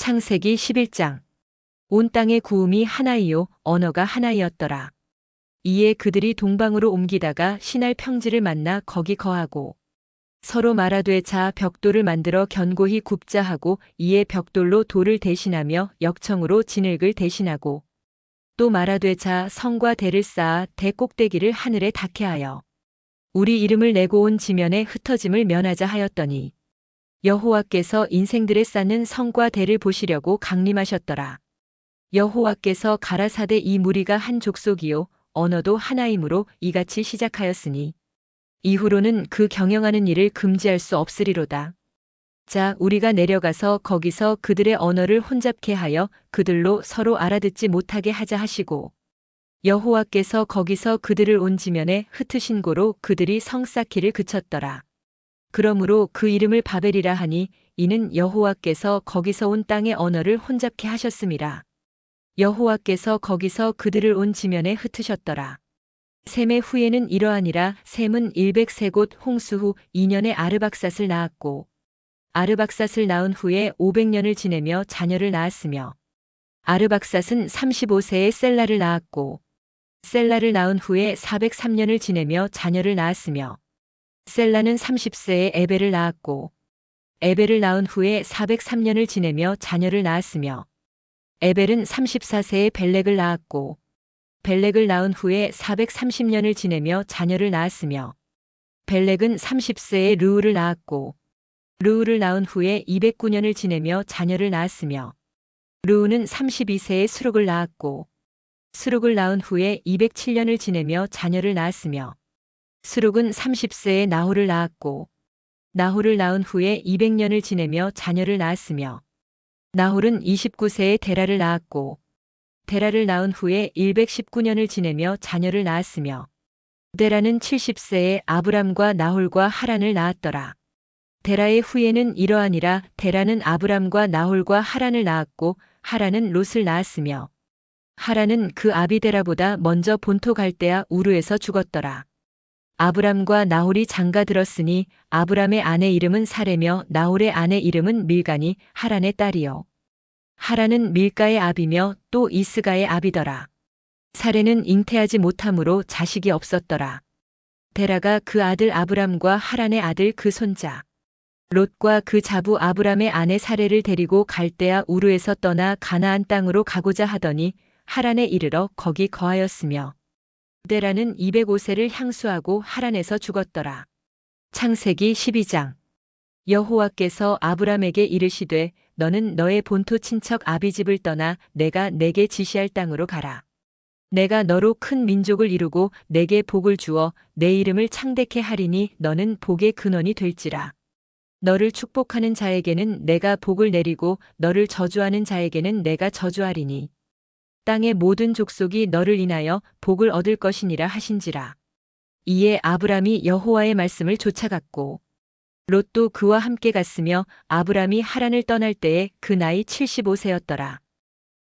창세기 11장. 온 땅의 구음이 하나이요, 언어가 하나이었더라. 이에 그들이 동방으로 옮기다가 신할 평지를 만나 거기 거하고 서로 말하되 자 벽돌을 만들어 견고히 굽자 하고 이에 벽돌로 돌을 대신하며 역청으로 진흙을 대신하고 또 말하되 자 성과 대를 쌓아 대 꼭대기를 하늘에 닿게 하여 우리 이름을 내고 온 지면에 흩어짐을 면하자 하였더니 여호와께서 인생들에 쌓는 성과 대를 보시려고 강림하셨더라. 여호와께서 가라사대 이 무리가 한 족속이요 언어도 하나이므로 이같이 시작하였으니 이후로는 그 경영하는 일을 금지할 수 없으리로다. 자, 우리가 내려가서 거기서 그들의 언어를 혼잡케 하여 그들로 서로 알아듣지 못하게 하자 하시고 여호와께서 거기서 그들을 온 지면에 흩으신 고로 그들이 성 쌓기를 그쳤더라. 그러므로 그 이름을 바벨이라 하니 이는 여호와께서 거기서 온 땅의 언어를 혼잡케 하셨음이라. 여호와께서 거기서 그들을 온 지면에 흩으셨더라. 셈의 후에는 이러하니라 셈은 100세 곧 홍수 후 2년에 아르박삿을 낳았고 아르박삿을 낳은 후에 500년을 지내며 자녀를 낳았으며 아르박삿은 35세에 셀라를 낳았고 셀라를 낳은 후에 403년을 지내며 자녀를 낳았으며 셀라는 30세에 에벨을 낳았고 에벨을 낳은 후에 403년을 지내며 자녀를 낳았으며 에벨은 34세에 벨렉을 낳았고 벨렉을 낳은 후에 430년을 지내며 자녀를 낳았으며 벨렉은 30세에 르우를 낳았고 르우를 낳은 후에 209년을 지내며 자녀를 낳았으며 르우는 32세에 수룩을 낳았고 수룩을 낳은 후에 207년을 지내며 자녀를 낳았으며 수룩은 30세에 나홀을 낳았고 나홀을 낳은 후에 200년을 지내며 자녀를 낳았으며 나홀은 29세에 데라를 낳았고 데라를 낳은 후에 119년을 지내며 자녀를 낳았으며 데라는 70세에 아브람과 나홀과 하란을 낳았더라. 데라의 후에는 이러하니라 데라는 아브람과 나홀과 하란을 낳았고 하란은 롯을 낳았으며 하란은 그 아비데라보다 먼저 본토 갈대아 우르에서 죽었더라. 아브람과 나홀이 장가 들었으니 아브람의 아내 이름은 사레며 나홀의 아내 이름은 밀가니 하란의 딸이요. 하란은 밀가의 아비며 또 이스가의 아비더라. 사레는 잉태하지 못함으로 자식이 없었더라. 데라가 그 아들 아브람과 하란의 아들 그 손자 롯과 그 자부 아브람의 아내 사레를 데리고 갈대아 우르에서 떠나 가나안 땅으로 가고자 하더니 하란에 이르러 거기 거하였으며 데라는 205세를 향수하고 하란에서 죽었더라. 창세기 12장 여호와께서 아브람에게 이르시되 너는 너의 본토 친척 아비집을 떠나 내가 내게 지시할 땅으로 가라. 내가 너로 큰 민족을 이루고 내게 복을 주어 내 이름을 창대케 하리니 너는 복의 근원이 될지라. 너를 축복하는 자에게는 내가 복을 내리고 너를 저주하는 자에게는 내가 저주하리니. 땅의 모든 족속이 너를 인하여 복을 얻을 것이니라 하신지라. 이에 아브람이 여호와의 말씀을 쫓아갔고 롯도 그와 함께 갔으며 아브람이 하란을 떠날 때에 그 나이 75세였더라.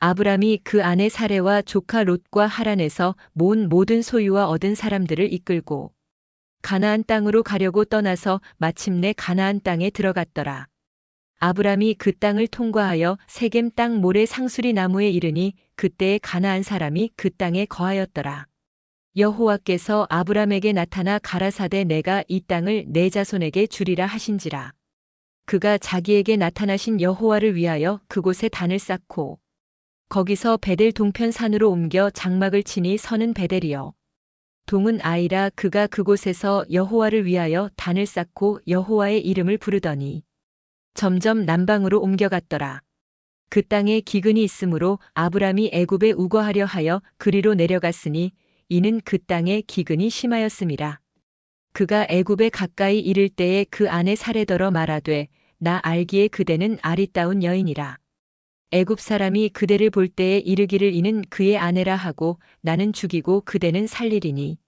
아브람이 그 아내 사레와 조카 롯과 하란에서 모은 모든 소유와 얻은 사람들을 이끌고 가나안 땅으로 가려고 떠나서 마침내 가나안 땅에 들어갔더라. 아브람이 그 땅을 통과하여 세겜 땅 모래 상수리 나무에 이르니 그때에 가나안 사람이 그 땅에 거하였더라. 여호와께서 아브람에게 나타나 가라사대 내가 이 땅을 내 자손에게 주리라 하신지라. 그가 자기에게 나타나신 여호와를 위하여 그곳에 단을 쌓고 거기서 베델 동편 산으로 옮겨 장막을 치니 서는 베델이요. 동은 아이라 그가 그곳에서 여호와를 위하여 단을 쌓고 여호와의 이름을 부르더니 점점 남방으로 옮겨갔더라. 그 땅에 기근이 있으므로 아브람이 애굽에 우거하려 하여 그리로 내려갔으니 이는 그 땅에 기근이 심하였음이라. 그가 애굽에 가까이 이를 때에 그 아내 사례더러 말하되 나 알기에 그대는 아리따운 여인이라. 애굽 사람이 그대를 볼 때에 이르기를 이는 그의 아내라 하고 나는 죽이고 그대는 살리리니.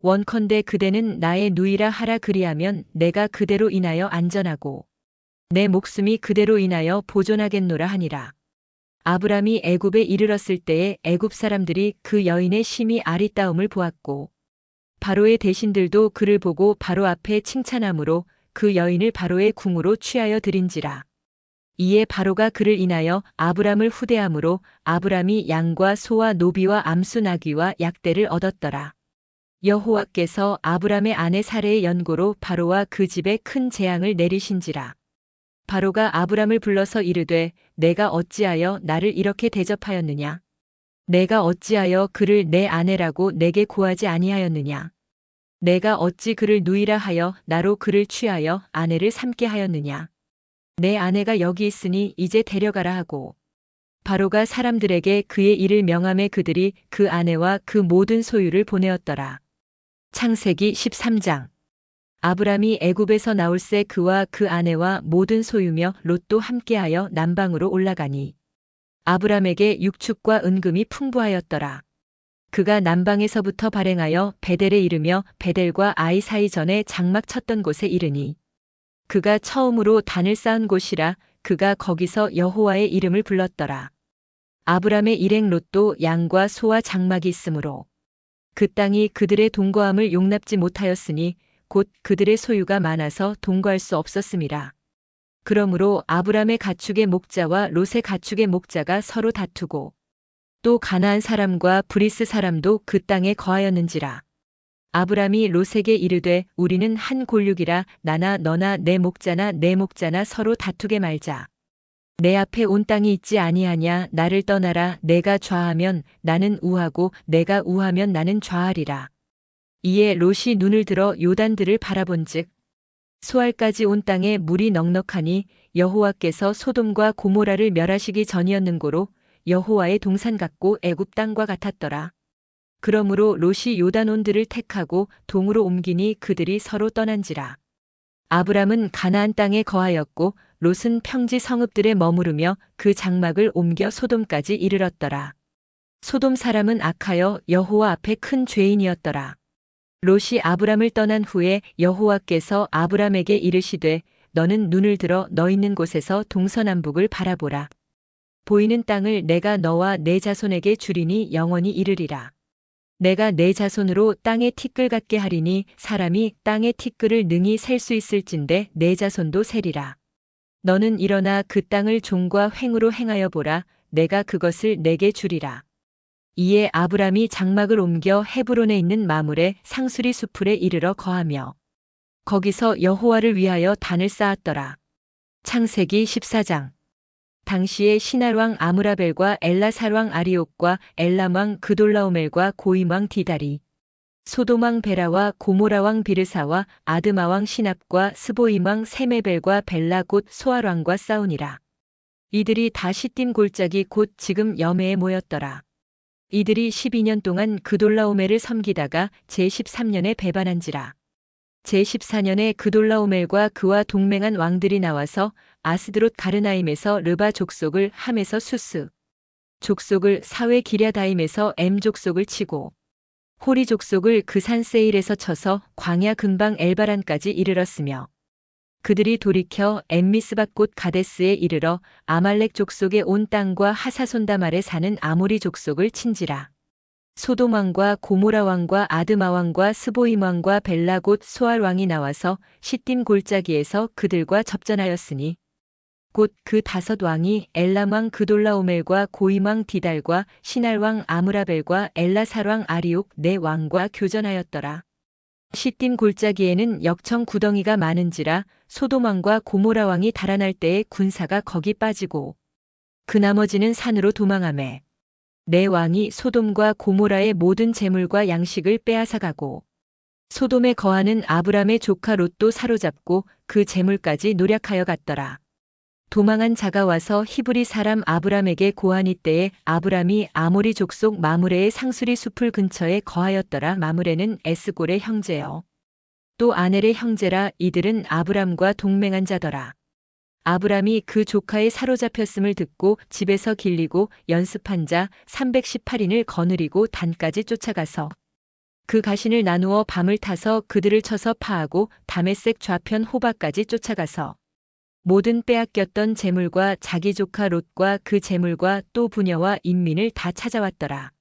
원컨대 그대는 나의 누이라 하라 그리하면 내가 그대로 인하여 안전하고 내 목숨이 그대로 인하여 보존하겠노라 하니라. 아브람이 애굽에 이르렀을 때에 애굽 사람들이 그 여인의 심히 아리따움을 보았고 바로의 대신들도 그를 보고 바로 앞에 칭찬함으로 그 여인을 바로의 궁으로 취하여 드린지라. 이에 바로가 그를 인하여 아브람을 후대함으로 아브람이 양과 소와 노비와 암수 나귀와 약대를 얻었더라. 여호와께서 아브람의 아내 사례의 연고로 바로와 그 집에 큰 재앙을 내리신지라. 바로가 아브람을 불러서 이르되 내가 어찌하여 나를 이렇게 대접하였느냐? 내가 어찌하여 그를 내 아내라고 내게 구하지 아니하였느냐? 내가 어찌 그를 누이라 하여 나로 그를 취하여 아내를 삼게 하였느냐? 내 아내가 여기 있으니 이제 데려가라 하고 바로가 사람들에게 그의 일을 명함에 그들이 그 아내와 그 모든 소유를 보내었더라. 창세기 13장 아브람이 애굽에서 나올새 그와 그 아내와 모든 소유며 롯도 함께하여 남방으로 올라가니 아브람에게 육축과 은금이 풍부하였더라. 그가 남방에서부터 발행하여 베델에 이르며 베델과 아이 사이 전에 장막 쳤던 곳에 이르니 그가 처음으로 단을 쌓은 곳이라 그가 거기서 여호와의 이름을 불렀더라. 아브람의 일행 롯도 양과 소와 장막이 있으므로 그 땅이 그들의 동거함을 용납지 못하였으니 곧 그들의 소유가 많아서 동거할 수 없었음이라. 그러므로 아브람의 가축의 목자와 롯의 가축의 목자가 서로 다투고 또 가나안 사람과 브리스 사람도 그 땅에 거하였는지라. 아브람이 롯에게 이르되 우리는 한 골육이라 나나 너나 내 목자나 내 목자나 서로 다투게 말자. 내 앞에 온 땅이 있지 아니하냐 나를 떠나라 내가 좌하면 나는 우하고 내가 우하면 나는 좌하리라. 이에 롯이 눈을 들어 요단들을 바라본즉 소알까지 온 땅에 물이 넉넉하니 여호와께서 소돔과 고모라를 멸하시기 전이었는고로 여호와의 동산 같고 애굽 땅과 같았더라. 그러므로 롯이 요단 온들을 택하고 동으로 옮기니 그들이 서로 떠난지라. 아브람은 가나안 땅에 거하였고 롯은 평지 성읍들에 머무르며 그 장막을 옮겨 소돔까지 이르렀더라. 소돔 사람은 악하여 여호와 앞에 큰 죄인이었더라. 롯이 아브람을 떠난 후에 여호와께서 아브람에게 이르시되 너는 눈을 들어 너 있는 곳에서 동서남북을 바라보라. 보이는 땅을 내가 너와 내 자손에게 주리니 영원히 이르리라. 내가 내 자손으로 땅의 티끌 같게 하리니 사람이 땅의 티끌을 능히 셀 수 있을진데 내 자손도 세리라. 너는 일어나 그 땅을 종과 횡으로 행하여 보라. 내가 그것을 내게 주리라. 이에 아브람이 장막을 옮겨 헤브론에 있는 마물의 상수리 수풀에 이르러 거하며 거기서 여호와를 위하여 단을 쌓았더라. 창세기 14장 당시에 시날왕 아므라벨과 엘라살왕 아리옥과 엘람왕 그돌라오멜과 고임왕 디다리 소돔왕 베라와 고모라왕 비르사와 아드마왕 시납과 스보임왕 세메벨과 벨라 곧 소알왕과 싸우니라. 이들이 다 시딤 골짜기 곧 지금 여매에 모였더라. 이들이 12년 동안 그돌라오멜을 섬기다가 제13년에 배반한지라. 제14년에 그돌라오멜과 그와 동맹한 왕들이 나와서 아스드롯 가르나임에서 르바 족속을 함에서 수스 족속을 사회 기랴다임에서 엠 족속을 치고 호리 족속을 그산 세일에서 쳐서 광야 근방 엘바란까지 이르렀으며 그들이 돌이켜 엠미스밭 곧 가데스에 이르러 아말렉 족속의 온 땅과 하사손담 아래 사는 아모리 족속을 친지라. 소돔 왕과 고모라 왕과 아드마 왕과 스보임 왕과 벨라 곧 소알 왕이 나와서 시딤 골짜기에서 그들과 접전하였으니 곧 그 다섯 왕이 엘람 왕 그돌라오멜과 고임 왕 디달과 시날 왕 아므라벨과 엘라살 왕 아리옥 네 왕과 교전하였더라. 시딤 골짜기에는 역청 구덩이가 많은지라 소돔 왕과 고모라 왕이 달아날 때에 군사가 거기 빠지고 그 나머지는 산으로 도망하매 내 왕이 소돔과 고모라의 모든 재물과 양식을 빼앗아가고 소돔에 거하는 아브람의 조카 롯도 사로잡고 그 재물까지 노력하여 갔더라. 도망한 자가 와서 히브리 사람 아브람에게 고하니 때에 아브람이 아모리 족속 마무레의 상수리 숲을 근처에 거하였더라. 마무레는 에스골의 형제요. 또 아넬의 형제라 이들은 아브람과 동맹한 자더라. 아브람이 그 조카의 사로잡혔음을 듣고 집에서 길리고 연습한 자 318인을 거느리고 단까지 쫓아가서 그 가신을 나누어 밤을 타서 그들을 쳐서 파하고 담에색 좌편 호박까지 쫓아가서 모든 빼앗겼던 재물과 자기 조카 롯과 그 재물과 또 부녀와 인민을 다 찾아왔더라.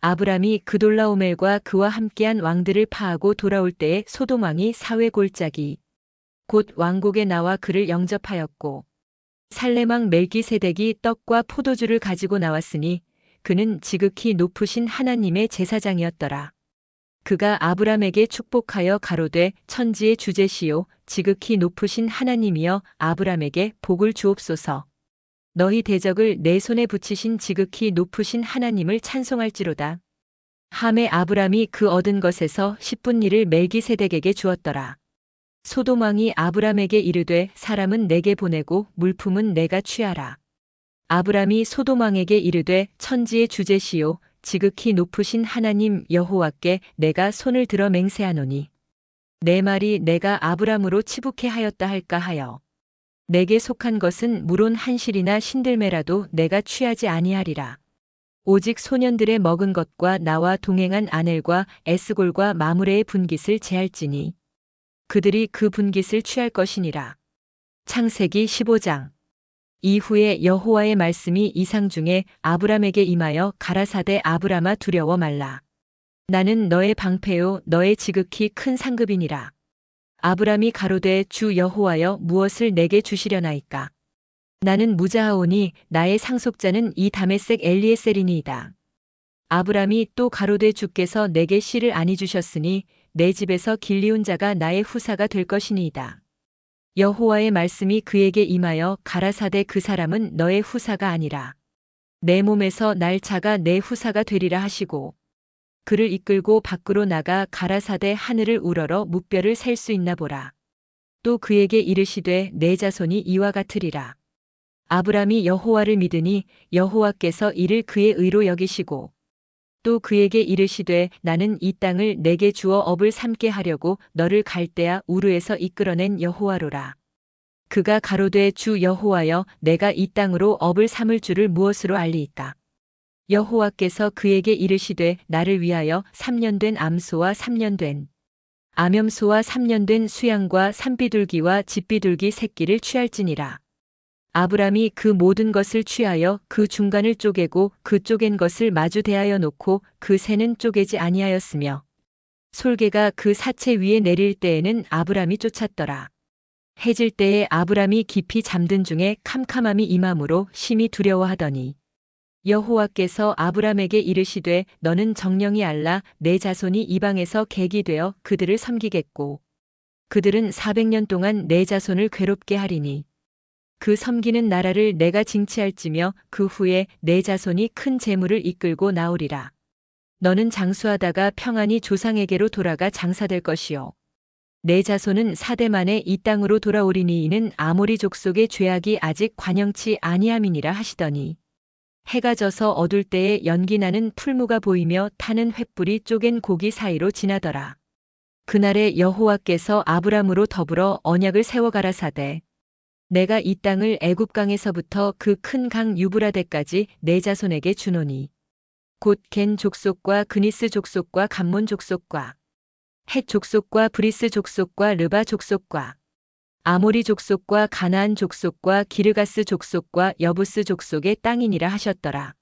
아브람이 그돌라오멜과 그와 함께한 왕들을 파하고 돌아올 때에 소돔 왕이 사회 골짜기 곧 왕국에 나와 그를 영접하였고 살레망 멜기세덱이 떡과 포도주를 가지고 나왔으니 그는 지극히 높으신 하나님의 제사장이었더라. 그가 아브람에게 축복하여 가로되 천지의 주제시요 지극히 높으신 하나님이여 아브람에게 복을 주옵소서. 너희 대적을 내 손에 붙이신 지극히 높으신 하나님을 찬송할지로다. 함에 아브람이 그 얻은 것에서 10분 일을 멜기세덱에게 주었더라. 소돔 왕이 아브람에게 이르되 사람은 내게 보내고 물품은 내가 취하라. 아브람이 소돔 왕에게 이르되 천지의 주제시요 지극히 높으신 하나님 여호와께 내가 손을 들어 맹세하노니 내 말이 내가 아브람으로 치북해 하였다 할까 하여 내게 속한 것은 물론 한실이나 신들매라도 내가 취하지 아니하리라. 오직 소년들의 먹은 것과 나와 동행한 아넬과 에스골과 마무레의 분깃을 제할지니 그들이 그 분깃을 취할 것이니라. 창세기 15장 이후에 여호와의 말씀이 이상 중에 아브람에게 임하여 가라사대 아브라마 두려워 말라. 나는 너의 방패요 너의 지극히 큰 상급이니라. 아브람이 가로되 주 여호와여 무엇을 내게 주시려나이까. 나는 무자하오니 나의 상속자는 이 다메섹 엘리에셀이니이다. 아브람이 또 가로되 주께서 내게 씨를 아니 주셨으니 내 집에서 길리온 자가 나의 후사가 될 것이니이다. 여호와의 말씀이 그에게 임하여 가라사대 그 사람은 너의 후사가 아니라 내 몸에서 날 자가 내 후사가 되리라 하시고 그를 이끌고 밖으로 나가 가라사대 하늘을 우러러 무뼈를 셀 수 있나 보라. 또 그에게 이르시되 내 자손이 이와 같으리라. 아브람이 여호와를 믿으니 여호와께서 이를 그의 의로 여기시고 또 그에게 이르시되 나는 이 땅을 내게 주어 업을 삼게 하려고 너를 갈대아 우르에서 이끌어낸 여호와로라. 그가 가로되 주 여호와여 내가 이 땅으로 업을 삼을 줄을 무엇으로 알리이까. 여호와께서 그에게 이르시되 나를 위하여 3년 된 암소와 3년 된 암염소와 3년 된 수양과 산비둘기와 집비둘기 새끼를 취할지니라. 아브람이 그 모든 것을 취하여 그 중간을 쪼개고 그 쪼갠 것을 마주 대하여 놓고 그 새는 쪼개지 아니하였으며 솔개가 그 사체 위에 내릴 때에는 아브람이 쫓았더라. 해질 때에 아브람이 깊이 잠든 중에 캄캄함이 임함으로 심히 두려워하더니 여호와께서 아브람에게 이르시되 너는 정령이 알라 내 자손이 이방에서 객이 되어 그들을 섬기겠고 그들은 400년 동안 내 자손을 괴롭게 하리니 그 섬기는 나라를 내가 징치할지며 그 후에 내 자손이 큰 재물을 이끌고 나오리라. 너는 장수하다가 평안히 조상에게로 돌아가 장사될 것이요. 내 자손은 사대 만에 이 땅으로 돌아오리니 이는 아모리 족속의 죄악이 아직 관영치 아니함이니라 하시더니 해가 져서 어둘 때에 연기 나는 풀무가 보이며 타는 횃불이 쪼갠 고기 사이로 지나더라. 그날에 여호와께서 아브람으로 더불어 언약을 세워 가라사대 내가 이 땅을 애굽 강에서부터 그 큰 강 유브라데까지 내 자손에게 주노니 곧 겐 족속과 그니스 족속과 감몬 족속과 헷 족속과 브리스 족속과 르바 족속과 아모리 족속과 가나안 족속과 기르가스 족속과 여부스 족속의 땅이니라 하셨더라.